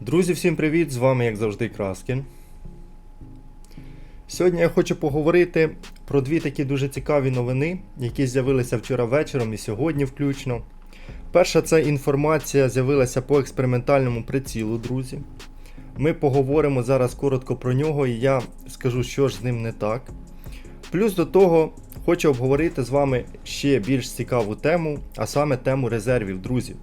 Друзі, всім привіт! З вами, як завжди, Краскін. Сьогодні я хочу поговорити про дві такі дуже цікаві новини, які з'явилися вчора вечором і сьогодні включно. Перша це інформація з'явилася по експериментальному прицілу, друзі. Ми поговоримо зараз коротко про нього, і я скажу, що ж з ним не так. Плюс до того хочу обговорити з вами ще більш цікаву тему, а саме тему резервів, друзі.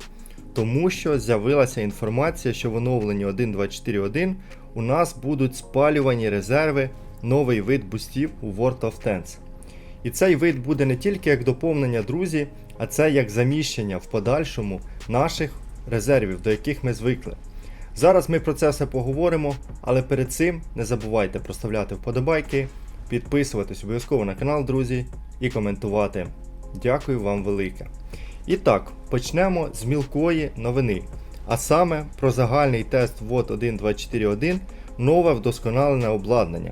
Тому що з'явилася інформація, що в оновленні 1.24.1 у нас будуть спалювані резерви, новий вид бустів у World of Tanks. І цей вид буде не тільки як доповнення, друзі, а це як заміщення в подальшому наших резервів, до яких ми звикли. Зараз ми про це все поговоримо, але перед цим не забувайте проставляти вподобайки, підписуватись обов'язково на канал, друзі, і коментувати. Дякую вам велике. І так, почнемо з мілкої новини, а саме про загальний тест WOT 1.24.1 нове вдосконалене обладнання.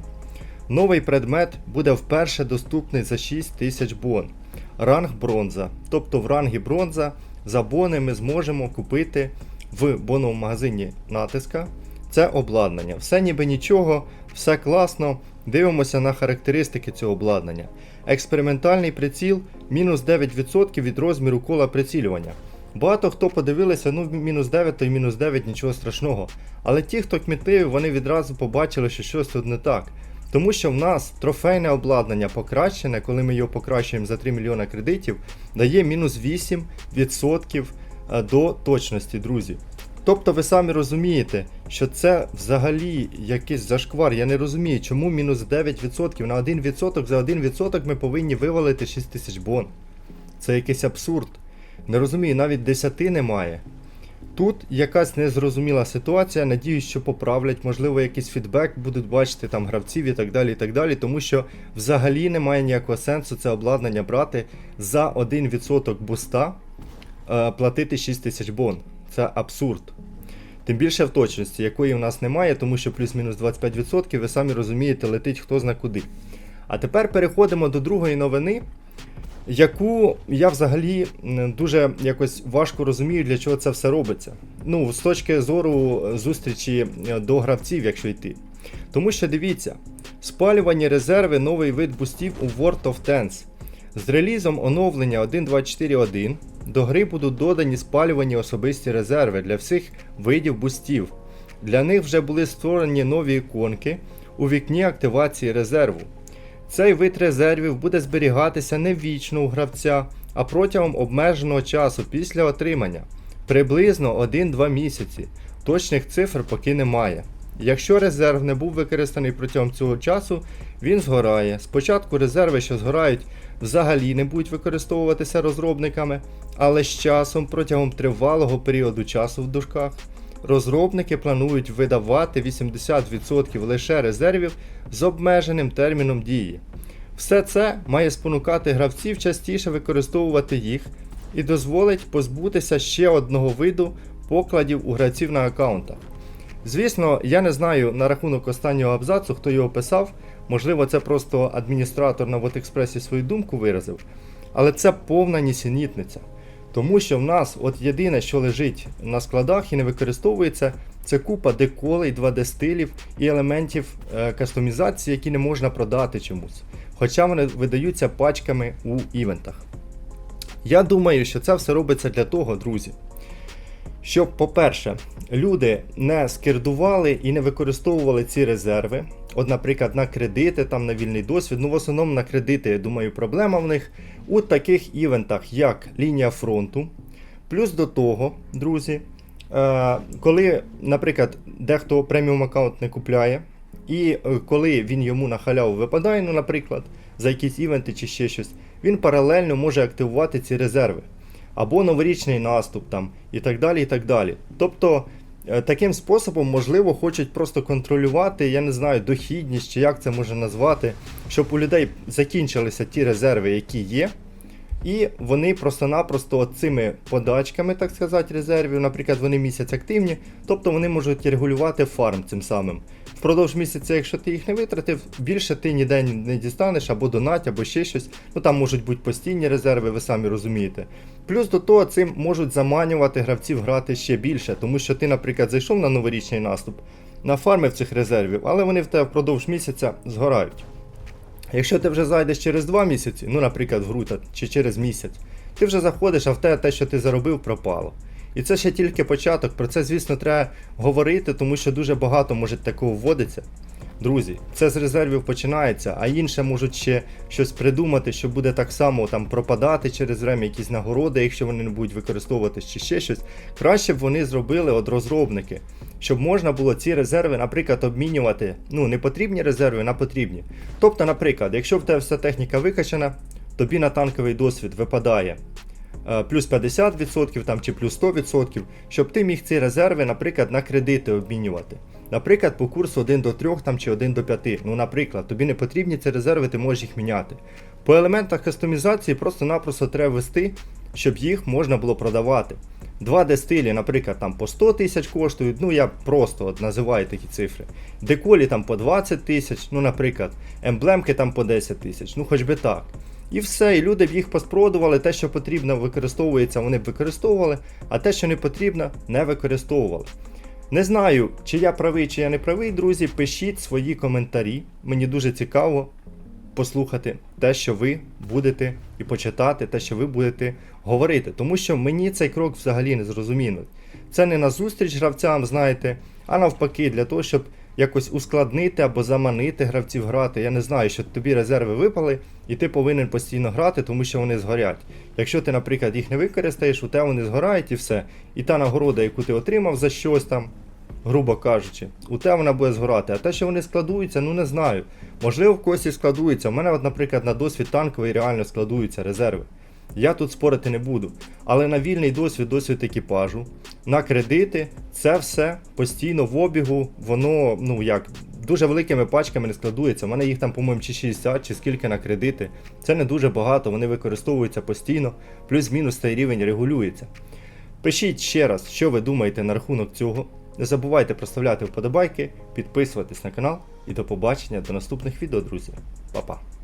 Новий предмет буде вперше доступний за 6000 бон. Ранг бронза. Тобто в рангі бронза за бони ми зможемо купити в боновому магазині натиска. Це обладнання. Все ніби нічого, все класно. Дивимося на характеристики цього обладнання. Експериментальний приціл мінус 9% від розміру кола прицілювання. Багато хто подивилися, ну мінус 9 то й мінус 9 нічого страшного. Але ті, хто кмітив, вони відразу побачили, що щось тут не так. Тому що в нас трофейне обладнання покращене, коли ми його покращуємо за 3 мільйона кредитів, дає мінус 8% до точності, друзі. Тобто ви самі розумієте, що це взагалі якийсь зашквар. Я не розумію, чому мінус 9% на 1% за 1% ми повинні вивалити 6 тисяч бон. Це якийсь абсурд. Не розумію, навіть 10 немає. Тут якась незрозуміла ситуація, надіюсь, що поправлять, можливо, якийсь фідбек будуть бачити там гравців і так далі, і так далі, тому що взагалі немає ніякого сенсу це обладнання брати за 1% буста, е, платити 6 тисяч бон. Це абсурд. Тим більше в точності, якої в нас немає, тому що плюс-мінус 25%, ви самі розумієте, летить хто зна куди. А тепер переходимо до другої новини, яку я взагалі дуже якось важко розумію, для чого це все робиться. Ну, з точки зору зустрічі е, до гравців, якщо йти. Тому що дивіться, спалювані резерви новий вид бустів у World of Tanks. З релізом оновлення 1.24.1 до гри будуть додані спалювані особисті резерви для всіх видів бустів. Для них вже були створені нові іконки у вікні активації резерву. Цей вид резервів буде зберігатися не вічно у гравця, а протягом обмеженого часу після отримання приблизно 1-2 місяці. Точних цифр поки немає. Якщо резерв не був використаний протягом цього часу, він згорає. Спочатку резерви, що згорають, взагалі не будуть використовуватися розробниками, але з часом, протягом тривалого періоду часу в дужках, розробники планують видавати 80% лише резервів з обмеженим терміном дії. Все це має спонукати гравців частіше використовувати їх і дозволить позбутися ще одного виду покладів у гравців на аккаунтах. Звісно, я не знаю на рахунок останнього абзацу, хто його писав. Можливо, це просто адміністратор на WotExpress свою думку виразив. Але це повна нісенітниця. Тому що в нас от єдине, що лежить на складах і не використовується, це купа деколей, 2D стилів і елементів е, кастомізації, які не можна продати чомусь. Хоча вони видаються пачками у івентах. Я думаю, що це все робиться для того, друзі, щоб, по-перше, люди не скердували і не використовували ці резерви. От, наприклад, на кредити, там на вільний досвід. Ну, в основному на кредити, я думаю, проблема в них у таких івентах, як лінія фронту. Плюс до того, друзі, е, коли, наприклад, дехто преміум аккаунт не купляє, і е, коли він йому на халяву випадає, ну, наприклад, за якісь івенти чи ще щось, він паралельно може активувати ці резерви. Або новорічний наступ там, і так далі. і так далі. Тобто, таким способом, можливо, хочуть просто контролювати, я не знаю, дохідність чи як це можна назвати, щоб у людей закінчилися ті резерви, які є. І вони просто-напросто цими подачками, так сказати, резервів, наприклад, вони місяць активні, тобто вони можуть регулювати фарм цим самим. Впродовж місяця, якщо ти їх не витратив, більше ти ніде не дістанеш або донать, або ще щось. Ну там можуть бути постійні резерви, ви самі розумієте. Плюс до того цим можуть заманювати гравців грати ще більше, тому що ти, наприклад, зайшов на новорічний наступ, нафармив цих резервів, але вони в тебе впродовж місяця згорають. Якщо ти вже зайдеш через 2 місяці, ну, наприклад, в гру та- чи через місяць, ти вже заходиш, а в тебе те, що ти заробив, пропало. І це ще тільки початок. Про це, звісно, треба говорити, тому що дуже багато може такого вводиться. Друзі, це з резервів починається, а інше можуть ще щось придумати, що буде так само там пропадати через время, якісь нагороди, якщо вони не будуть використовуватись чи ще щось. Краще б вони зробили от розробники, щоб можна було ці резерви, наприклад, обмінювати ну, непотрібні резерви на потрібні. Тобто, наприклад, якщо в тебе вся техніка викачана, тобі на танковий досвід випадає е, плюс 50% там, чи плюс 100%, щоб ти міг ці резерви, наприклад, на кредити обмінювати. Наприклад, по курсу 1 до 3 там, чи 1 до 5. Ну, наприклад, тобі не потрібні ці резерви, ти можеш їх міняти. По елементах кастомізації просто-напросто треба ввести, щоб їх можна було продавати. 2D стилі, наприклад, там по 100 тисяч коштують, ну я просто от називаю такі цифри. Деколі там по 20 тисяч, ну, наприклад, емблемки там по 10 тисяч, ну хоч би так. І все, і люди б їх поспродували, те, що потрібно, використовується, вони б використовували, а те, що не потрібно, не використовували. Не знаю, чи я правий, чи я не правий, друзі. Пишіть свої коментарі. Мені дуже цікаво послухати те, що ви будете, і почитати те, що ви будете говорити. Тому що мені цей крок взагалі не зрозуміло. Це не на зустріч гравцям, знаєте, а навпаки, для того, щоб якось ускладнити або заманити гравців грати. Я не знаю, що тобі резерви випали, і ти повинен постійно грати, тому що вони згорять. Якщо ти, наприклад, їх не використаєш, у тебе вони згорають і все. І та нагорода, яку ти отримав за щось там, грубо кажучи, у тебе вона буде згорати. А те, що вони складуються, ну не знаю. Можливо, в когось складуються. У мене, от, наприклад, на досвід танковий реально складуються резерви. Я тут спорити не буду. Але на вільний досвід, досвід екіпажу, на кредити, це все постійно в обігу, воно, ну як, дуже великими пачками не складується. У мене їх там, по-моєму, чи 60, чи скільки на кредити. Це не дуже багато, вони використовуються постійно, плюс-мінус цей рівень регулюється. Пишіть ще раз, що ви думаєте на рахунок цього. Не забувайте проставляти вподобайки, підписуватись на канал і до побачення до наступних відео, друзі. Па-па.